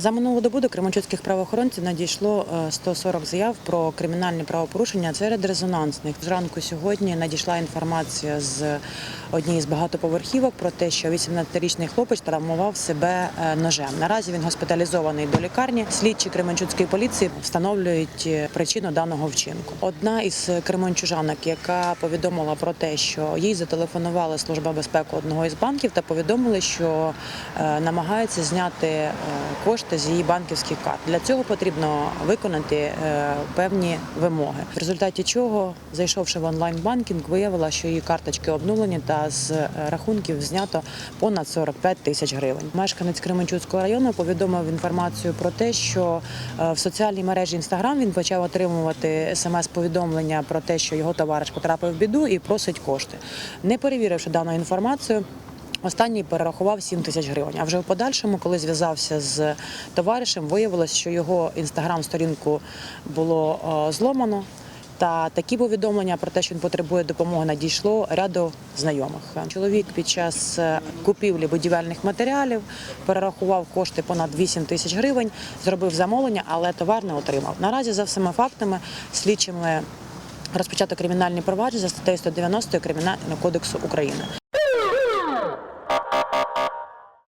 За минулу добу до кременчуцьких правоохоронців надійшло е, 140 заяв про кримінальні правопорушення серед резонансних. Зранку сьогодні надійшла інформація з однієї з багатоповерхівок про те, що 18-річний хлопець травмував себе е, ножем. Наразі він госпіталізований до лікарні. Слідчі кременчуцької поліції встановлюють е, причину даного вчинку. Одна із кременчужанок, яка повідомила про те, що їй зателефонувала служба безпеки одного із банків та повідомили, що е, намагаються зняти е, кошти з її банківських карт. Для цього потрібно виконати е, певні вимоги. В результаті чого, зайшовши в онлайн-банкінг, виявила, що її карточки обнулені та з е, рахунків знято понад 45 тисяч гривень. Мешканець Кременчуцького району повідомив інформацію про те, що е, в соціальній мережі Інстаграм він почав отримувати смс-повідомлення про те, що його товариш потрапив в біду і просить кошти. Не перевіривши дану інформацію. Останній перерахував 7 тисяч гривень. А вже в подальшому, коли зв'язався з товаришем, виявилось, що його інстаграм-сторінку було е, зломано. Та такі повідомлення про те, що він потребує допомоги, надійшло ряду знайомих. Чоловік під час е, купівлі будівельних матеріалів перерахував кошти понад 8 тисяч гривень, зробив замовлення, але товар не отримав. Наразі за всіма фактами слідчими розпочато кримінальні провадження за статтею 190 Кримінального кодексу України.